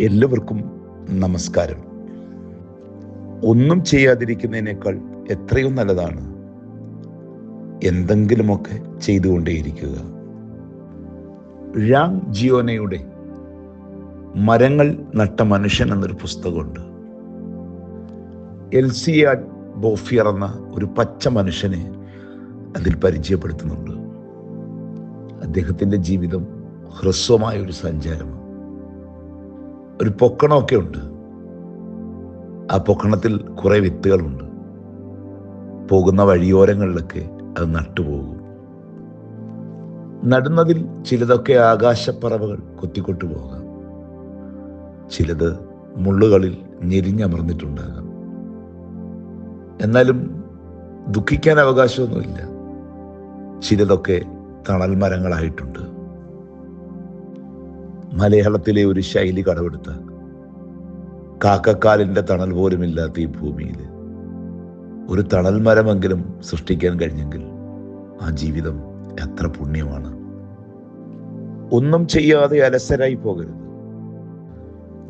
എല്ലാവർക്കും നമസ്കാരം. ഒന്നും ചെയ്യാതിരിക്കുന്നതിനേക്കാൾ എത്രയും നല്ലതാണ് എന്തെങ്കിലുമൊക്കെ ചെയ്തുകൊണ്ടേയിരിക്കുക. ഴാങ് ജിയോനയുടെ മരങ്ങൾ നട്ട മനുഷ്യൻ എന്നൊരു പുസ്തകമുണ്ട്. എൽസിയ ബോഫിയർ എന്ന ഒരു പച്ച മനുഷ്യനെ അതിൽ പരിചയപ്പെടുത്തുന്നുണ്ട്. അദ്ദേഹത്തിന്റെ ജീവിതം ഹ്രസ്വമായ ഒരു സഞ്ചാരമാണ്. ഒരു പൊക്കണമൊക്കെ ഉണ്ട്. ആ പൊക്കണത്തിൽ കുറെ വിത്തുകളുണ്ട്. പോകുന്ന വഴിയോരങ്ങളിലൊക്കെ അത് നട്ടുപോകും. നടുന്നതിൽ ചിലതൊക്കെ ആകാശപ്പറവകൾ കൊത്തിക്കൊട്ടു പോകാം. ചിലത് മുള്ളുകളിൽ ഞെരിഞ്ഞമർന്നിട്ടുണ്ടാകാം. എന്നാലും ദുഃഖിക്കാൻ അവകാശമൊന്നുമില്ല. ചിലതൊക്കെ തണൽ മരങ്ങളായിട്ടുണ്ട് മലയാളത്തിലെ ഒരു ശൈലി കടവെടുത്ത കാക്കക്കാലിന്റെ തണൽ പോലുമില്ലാത്ത ഈ ഭൂമിയിൽ ഒരു തണൽ മരമെങ്കിലും സൃഷ്ടിക്കാൻ കഴിഞ്ഞെങ്കിൽ ആ ജീവിതം എത്ര പുണ്യമാണ്. ഒന്നും ചെയ്യാതെ അലസരായി പോകരുത്.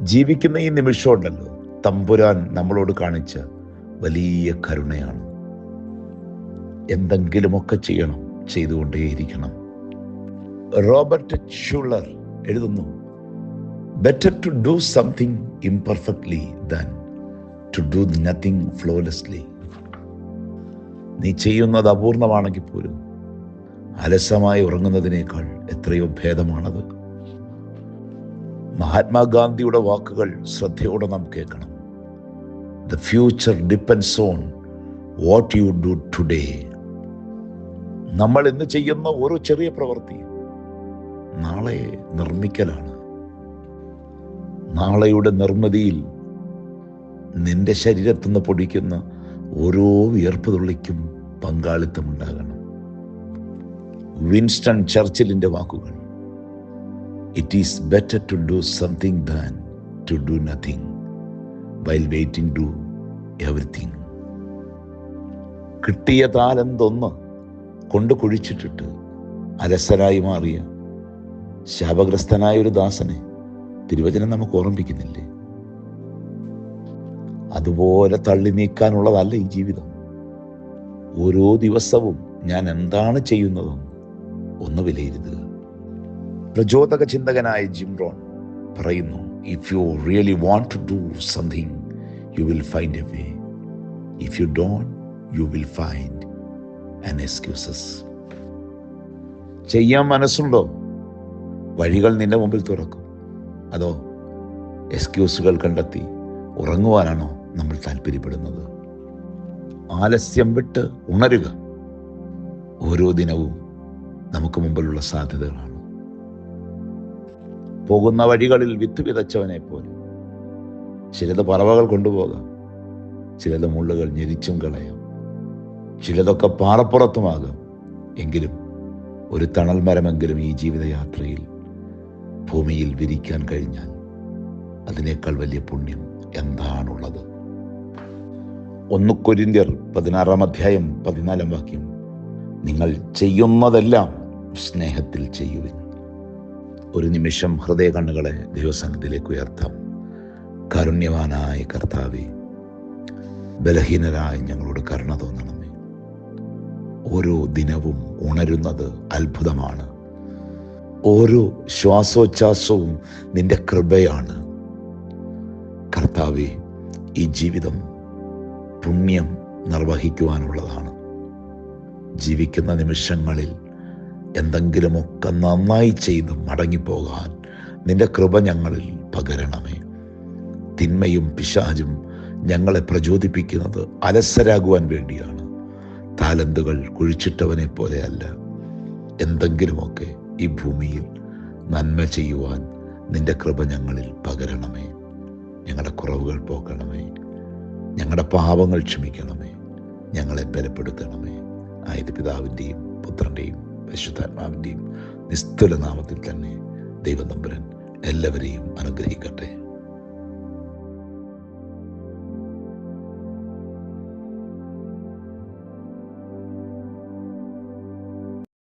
ജീവിക്കുന്ന ഈ നിമിഷമുണ്ടല്ലോ തമ്പുരാൻ നമ്മളോട് കാണിച്ച വലിയ കരുണയാണ്. എന്തെങ്കിലുമൊക്കെ ചെയ്യണം ചെയ്തുകൊണ്ടേയിരിക്കണം. റോബർട്ട് ഷുള്ളർ എഴുതുന്നു. Better to do something imperfectly than to do nothing flawlessly നീ ചെയ്യുന്നത് അപൂർണമാണെങ്കിൽ പോലും അലസമായി ഉറങ്ങുന്നതിനേക്കാൾ എത്രയോ ഭേദമാണത്. മഹാത്മാഗാന്ധിയുടെ വാക്കുകൾ ശ്രദ്ധയോടെ നാം കേൾക്കണം. The future depends on what you do today നമ്മൾ ഇന്ന് ചെയ്യുന്ന ഓരോ ചെറിയ പ്രവൃത്തി നാളെ നിർമ്മിക്കലാണ്. നാളെയുടെ നിർമ്മിതിയിൽ നിന്റെ ശരീരത്തു നിന്ന് പൊടിക്കുന്ന ഓരോ വിയർപ്പ് തുള്ളിക്കും പങ്കാളിത്തം ഉണ്ടാകണം വിൻസ്റ്റൺ ചർച്ചിലിന്റെ വാക്കുകൾ it is better to do something than to do nothing while waiting to everything കിട്ടിയ താലെന്തൊന്ന് കൊണ്ട് കുഴിച്ചിട്ടിട്ട് അലസരായി മാറിയ ശാപഗ്രസ്തനായ ഒരു ദാസനെ തിരുവചനം നമുക്ക് ഓർമ്മിപ്പിക്കുന്നില്ലേ? അതുപോലെ തള്ളി നീക്കാനുള്ളതല്ല ഈ ജീവിതം. ഓരോ ദിവസവും ഞാൻ എന്താണ് ചെയ്യുന്നതെന്ന് ഒന്ന് വിലയിരുത്തുക. പ്രചോദക ചിന്തകനായ ജിംറോൺ പറയുന്നു if you really want to do something you will find a way if you don't you will find an excuses ചെയ്യാൻ മനസ്സുണ്ടോ? വഴികൾ നിന്റെ മുമ്പിൽ തുറക്കും. അതോ എക്സ്ക്യൂസുകൾ കണ്ടെത്തി ഉറങ്ങുവാനാണോ നമ്മൾ താല്പര്യപ്പെടുന്നത്? ആലസ്യം വിട്ട് ഉണരുക. ഓരോ ദിനവും നമുക്ക് മുമ്പിലുള്ള സാധ്യതകളാണ്. പോകുന്ന വഴികളിൽ വിത്ത് വിതച്ചവനെ പോലെ. ചിലത് പറവകൾ കൊണ്ടുപോകാം. ചിലത് മുള്ളുകൾ ഞെരിച്ചും കളയാം. ചിലതൊക്കെ പാറപ്പുറത്തുമാകാം. എങ്കിലും ഒരു തണൽ മരമെങ്കിലും ഈ ജീവിതയാത്രയിൽ ഭൂമിയിൽ വിരിക്കാൻ കഴിഞ്ഞാൽ അതിനേക്കാൾ വലിയ പുണ്യം എന്താണുള്ളത്? ഒന്ന് കൊരിന്ത്യർ പതിനാറാം അധ്യായം പതിനാലാം വാക്യം നിങ്ങൾ ചെയ്യുന്നതെല്ലാം സ്നേഹത്തിൽ ചെയ്യുവിൻ. ഒരു നിമിഷം ഹൃദയ കണ്ണുകളെ ദൈവസംഘത്തിലേക്ക് ഉയർത്താം. കാരുണ്യവാനായ കർത്താവെ ബലഹീനരായ ഞങ്ങളോട് കരുണ തോന്നണമേ. ഓരോ ദിനവും ഉണരുന്നത് അത്ഭുതമാണ്. ഓരോ ശ്വാസോച്ഛ്വാസവും നിന്റെ കൃപയാണ്. കർത്താവെ ഈ ജീവിതം പുണ്യം നിർവഹിക്കുവാനുള്ളതാണ്. ജീവിക്കുന്ന നിമിഷങ്ങളിൽ എന്തെങ്കിലുമൊക്കെ നന്നായി ചെയ്ത് മടങ്ങിപ്പോകാൻ നിന്റെ കൃപ ഞങ്ങളിൽ പകരണമേ. തിന്മയും പിശാചും ഞങ്ങളെ പ്രചോദിപ്പിക്കുന്നത് അലസരാകുവാൻ വേണ്ടിയാണ്. താലന്തുകൾ കുഴിച്ചിട്ടവനെ പോലെയല്ല. എന്തെങ്കിലുമൊക്കെ ഈ ഭൂമിയിൽ നന്മ ചെയ്യുവാൻ നിന്റെ കൃപ ഞങ്ങളിൽ പകരണമേ. ഞങ്ങളുടെ കുറവുകൾ പോക്കണമേ. ഞങ്ങളുടെ പാപങ്ങൾ ക്ഷമിക്കണമേ. ഞങ്ങളെ ബലപ്പെടുത്തണമേ. ആയത് പിതാവിന്റെയും പുത്രന്റെയും പരിശുദ്ധാത്മാവിന്റെയും നിസ്തുല നാമത്തിൽ തന്നെ ദൈവനമ്പരൻ എല്ലാവരെയും അനുഗ്രഹിക്കട്ടെ.